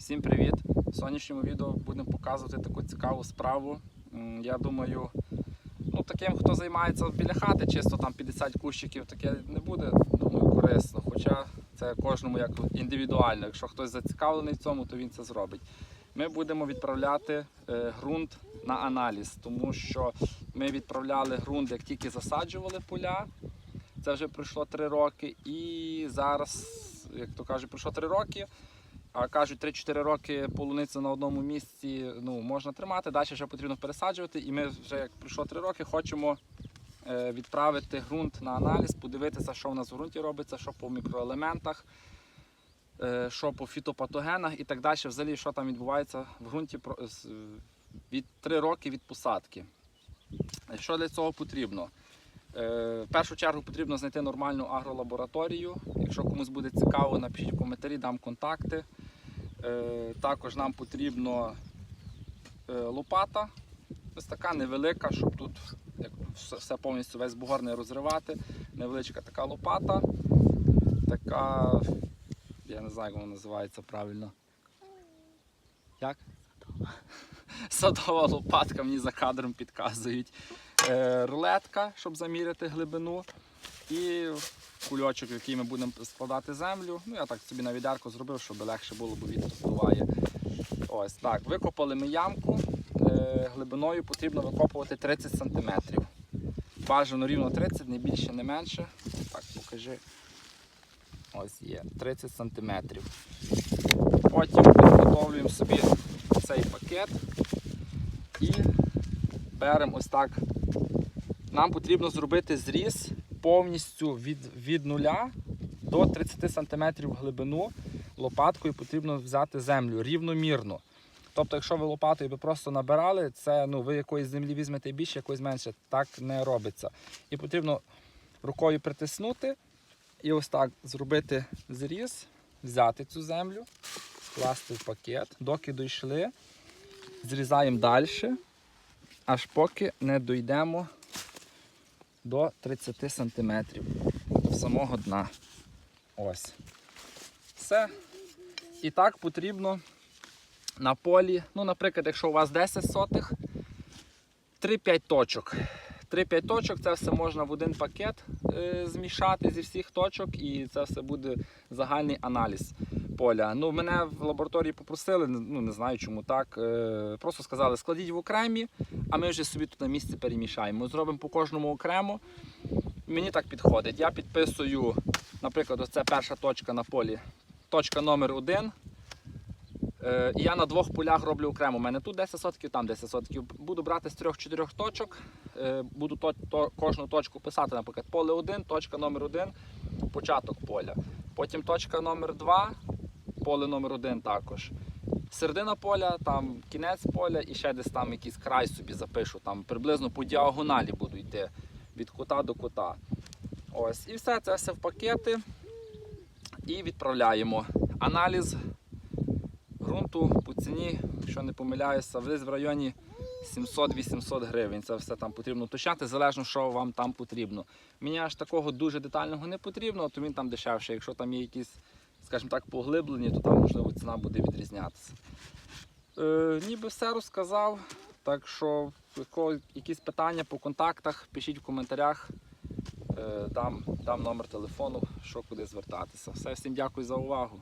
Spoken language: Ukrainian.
Всім привіт! В сьогоднішньому відео будемо показувати таку цікаву справу. Я думаю, ну таким, хто займається біля хати, чисто там 50 кущиків, таке не буде думаю, корисно. Хоча це кожному як індивідуально. Якщо хтось зацікавлений в цьому, то він це зробить. Ми будемо відправляти е, ґрунт на аналіз, тому що ми відправляли ґрунт, як тільки засаджували поля. Це вже пройшло 3 роки, і зараз, як то кажуть, пройшло 3 роки. А кажуть, 3-4 роки полуницю на одному місці ну, можна тримати, далі вже потрібно пересаджувати. І ми вже як пройшло 3 роки, хочемо е, відправити ґрунт на аналіз, подивитися, що в нас в ґрунті робиться, що по мікроелементах, е, що по фітопатогенах і так далі. Взагалі, що там відбувається в ґрунті від 3 роки від посадки. Що для цього потрібно? Е, В першу чергу потрібно знайти нормальну агролабораторію. Якщо комусь буде цікаво, напишіть в коментарі, дам контакти. Е, Також нам потрібно е, лопата. Ось така невелика, щоб тут все повністю весь бугор не розривати. Невеличка така лопата. Така, я не знаю, як вона називається правильно. Як? Садова лопатка, мені за кадром підказують. Е, рулетка, щоб заміряти глибину. І кульочок, в який ми будемо складати землю. Ну, я так собі на відерку зробив, щоб легше було, бо вітер здуває. Ось так. Викопали ми ямку. Е, глибиною потрібно викопувати 30 см. Бажано рівно 30, не більше, не менше. Так, покажи. Ось є 30 см. Потім підготовлюємо собі цей пакет і беремо ось так. Нам потрібно зробити зріз повністю від, від нуля до 30 см глибину. Лопаткою потрібно взяти землю рівномірно. Тобто, якщо ви лопатою би просто набирали, це ну, ви якоїсь землі візьмете більше, якоїсь менше. Так не робиться. І потрібно рукою притиснути і ось так зробити зріз, взяти цю землю, скласти в пакет, доки дійшли, зрізаємо далі, аж поки не дійдемо до 30 см до самого дна. Ось. Все. І так потрібно на полі, ну, наприклад, якщо у вас 10 сотих, 3-5 точок. 3-5 точок це все можна в один пакет е, змішати зі всіх точок, і це все буде загальний аналіз поля. Ну, мене в лабораторії попросили, ну не знаю чому так. Е, просто сказали, складіть в окремі, а ми вже собі тут на місці перемішаємо. Зробимо по кожному окремо. Мені так підходить. Я підписую, наприклад, ось це перша точка на полі. Точка номер один. Е, і я на двох полях роблю окремо. У мене тут 10 сотків, там 10 сотків. Буду брати з 3-4 точок. Е, буду то, то, кожну точку писати, наприклад, поле 1, точка номер 1, початок поля. Потім точка номер 2, поле номер 1 також. Середина поля, там кінець поля і ще десь там якийсь край собі запишу. Там приблизно по діагоналі буду йти від кута до кута. Ось. І все це все в пакети. І відправляємо. Аналіз ґрунту по ціні, якщо не помиляюся, десь в районі 700-800 гривень. Це все там потрібно уточняти, залежно, що вам там потрібно. Мені аж такого дуже детального не потрібно, то він там дешевший. Якщо там є якісь, скажімо так, поглиблені, то там можливо ціна буде відрізнятися. Е, ніби все розказав. Так що, якісь питання по контактах, пишіть в коментарях. Е, дам, дам номер телефону, що куди звертатися. Все, всім дякую за увагу.